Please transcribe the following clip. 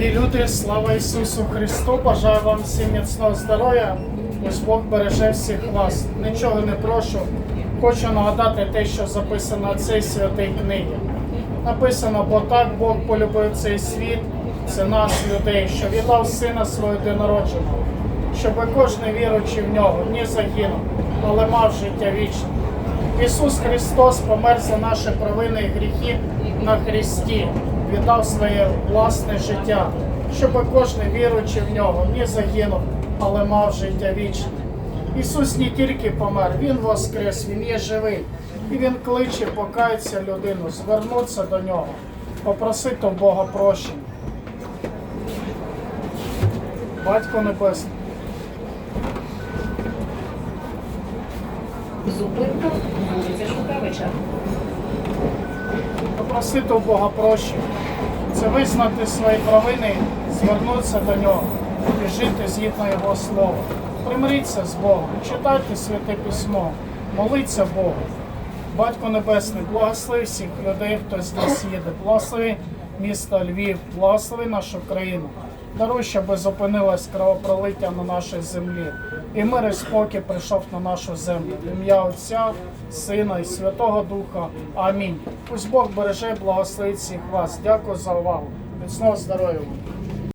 Люди, слава Ісусу Христу! Бажаю вам всім міцного здоров'я. Ось Бог береже всіх вас. Нічого не прошу. Хочу нагадати те, що записано в цій святій книгі. Написано, бо так Бог полюбив цей світ, це нас, людей, що віддав сина свого єдинородженого, щоб кожен віруючи в нього не загинув, але мав життя вічне. Ісус Христос помер за наші провини і гріхи на Христі, віддав своє власне життя, щоб кожен віруючи в нього не загинув, але мав життя вічне. Ісус не тільки помер, Він воскрес, Він є живий. І Він кличе покається людину, звернутися до нього, попросити у Бога прощення. Батько Небесний. Зупинка вулиця Шухевича. Попросити у Бога прощення, це визнати свої провини, звернутися до нього і жити згідно Його слова. Примиріться з Богом, читайте святе письмо, молиться Богу. Батько Небесний, благослови всіх людей, хто здесь їде, благослови місто Львів, благослови нашу країну. Даруй, би зупинилось кровопролиття на нашій землі. І мир і спокій прийшов на нашу землю. Ім'я Отця, Сина і Святого Духа. Амінь. Пусть Бог береже благословить всіх вас. Дякую за увагу. Міцного здоров'я.